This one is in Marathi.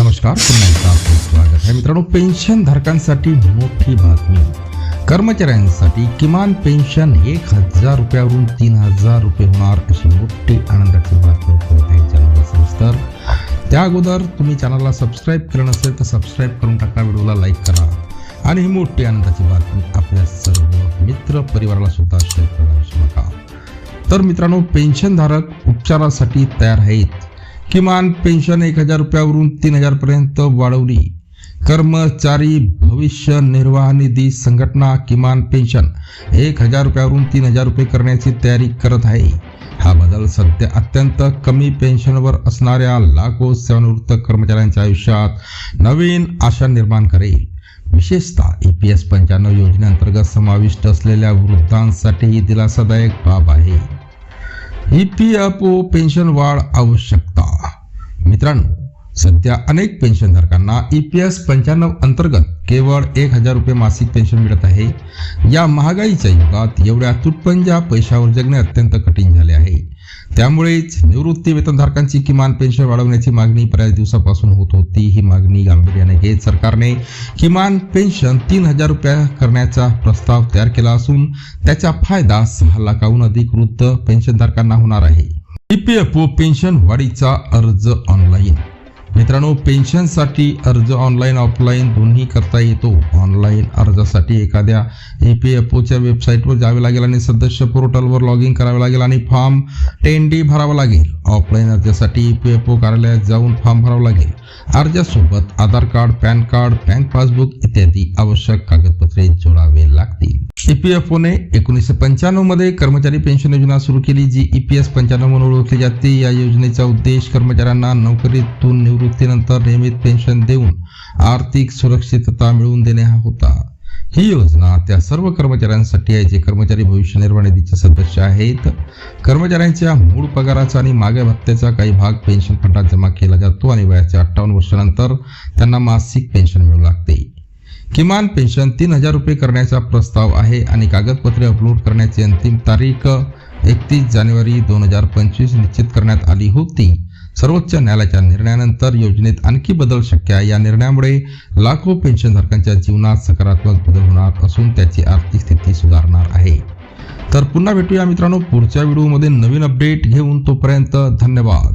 नमस्कार पुन्हा एकदा आपलं स्वागत आहे. मित्रांनो पेन्शन धारकांसाठी मोठी बातमी. कर्मचाऱ्यांसाठी किमान पेन्शन एक हजार रुपयावरून तीन हजार रुपये होणार अशी मोठी आनंदाची बातमी तर आहे चॅनलला सविस्तर. त्या अगोदर तुम्ही चॅनलला सबस्क्राईब केलं नसेल तर सबस्क्राईब करून टाका व्हिडिओला लाईक करा. आणि ही मोठी आनंदाची बातमी आपल्या सर्व मित्र परिवाराला सुद्धा शेअर करायला नका. तर मित्रांनो पेन्शनधारक उपचारासाठी तयार आहेत. किमान पेन्शन एक हजार रुपयावरून तीन हजार पर्यंत वाढवली. कर्मचारी भविष्य निर्वाह निधी संघटना किमान पेन्शन एक हजार रुपयावरून तीन हजार रुपये करण्याची तयारी करत आहे. हा बदल सध्या अत्यंत कमी पेन्शनवर असणाऱ्या लाखो सेवानिवृत्त कर्मचाऱ्यांच्या आयुष्यात नवीन आशा निर्माण करेल. विशेषतः ई पी एस पंच्याण्णव योजनेअंतर्गत समाविष्ट असलेल्या वृद्धांसाठी ही दिलासादायक बाब आहे. E P F O pension वाढ आवश्यक मित्रांनो सध्या अनेक पेन्शनधारकांना ई पी एस पंच्याण्णव अंतर्गत केवळ एक हजार रुपये मासिक पेन्शन मिळत आहे. या महागाईच्या युगात एवढ्या तुटपंजा पैशावर जगणे अत्यंत कठीण झाले आहे. त्यामुळेच निवृत्ती वेतनधारकांची किमान पेन्शन वाढवण्याची मागणी बऱ्याच दिवसापासून होत होती. ही मागणी गांभीर्याने घेत सरकारने किमान पेन्शन तीन हजार रुपये करण्याचा प्रस्ताव तयार केला असून त्याचा फायदा सहा लाखाहून अधिक वृद्ध पेन्शनधारकांना होणार आहे. E P F O pension वाढीचा अर्ज ऑनलाईन. मित्रांनो पेन्शनसाठी अर्ज ऑनलाईन ऑफलाईन दोन्ही करता येतो. ऑनलाईन अर्जासाठी एखाद्या ई पी एफ ओच्या वेबसाईटवर जावे लागेल आणि सदस्य पोर्टलवर लॉग इन करावे लागेल आणि फॉर्म टेन डी भरावा लागेल. ऑफलाईन अर्जासाठी ई पी एफ ओ कार्यालयात जाऊन फॉर्म भरावा लागेल. अर्जासोबत Aadhaar card PAN card bank passbook इत्यादी आवश्यक कागदपत्रे जोडावे लागतील. ईपीएफओने एकोणीसशे पंच्याण्णवमध्ये कर्मचारी पेन्शन योजना सुरू केली जी ई पी एस पंच्याण्णव म्हणून ओळखली जाते. या योजनेचा उद्देश कर्मचाऱ्यांना नोकरीतून निवृत्तीनंतर नियमित पेन्शन देऊन आर्थिक सुरक्षितता मिळवून देणे हा होता. ही योजना त्या सर्व कर्मचाऱ्यांसाठी आहे जे कर्मचारी भविष्य निर्वाह निधीचे सदस्य आहेत. कर्मचाऱ्यांच्या मूळ पगाराचा आणि मागे भत्त्याचा काही भाग पेन्शन फंडात जमा केला जातो आणि वयाच्या अठ्ठावन्न वर्षानंतर त्यांना मासिक पेन्शन मिळू लागते. किमान पेन्शन तीन हजार रुपये करण्याचा प्रस्ताव आहे आणि कागदपत्रे अपलोड करण्याची अंतिम तारीख एकतीस जानेवारी दोन हजार पंचवीस निश्चित करण्यात आली होती. सर्वोच्च न्यायालयाच्या निर्णयानंतर योजनेत आणखी बदल शक्य आहे. या निर्णयामुळे लाखो पेन्शनधारकांच्या जीवनात सकारात्मक बदल होणार असून त्याची आर्थिक स्थिती सुधारणार आहे. तर पुन्हा भेटूया मित्रांनो पुढच्या व्हिडिओमध्ये. नवीन अपडेट घेऊन तोपर्यंत धन्यवाद.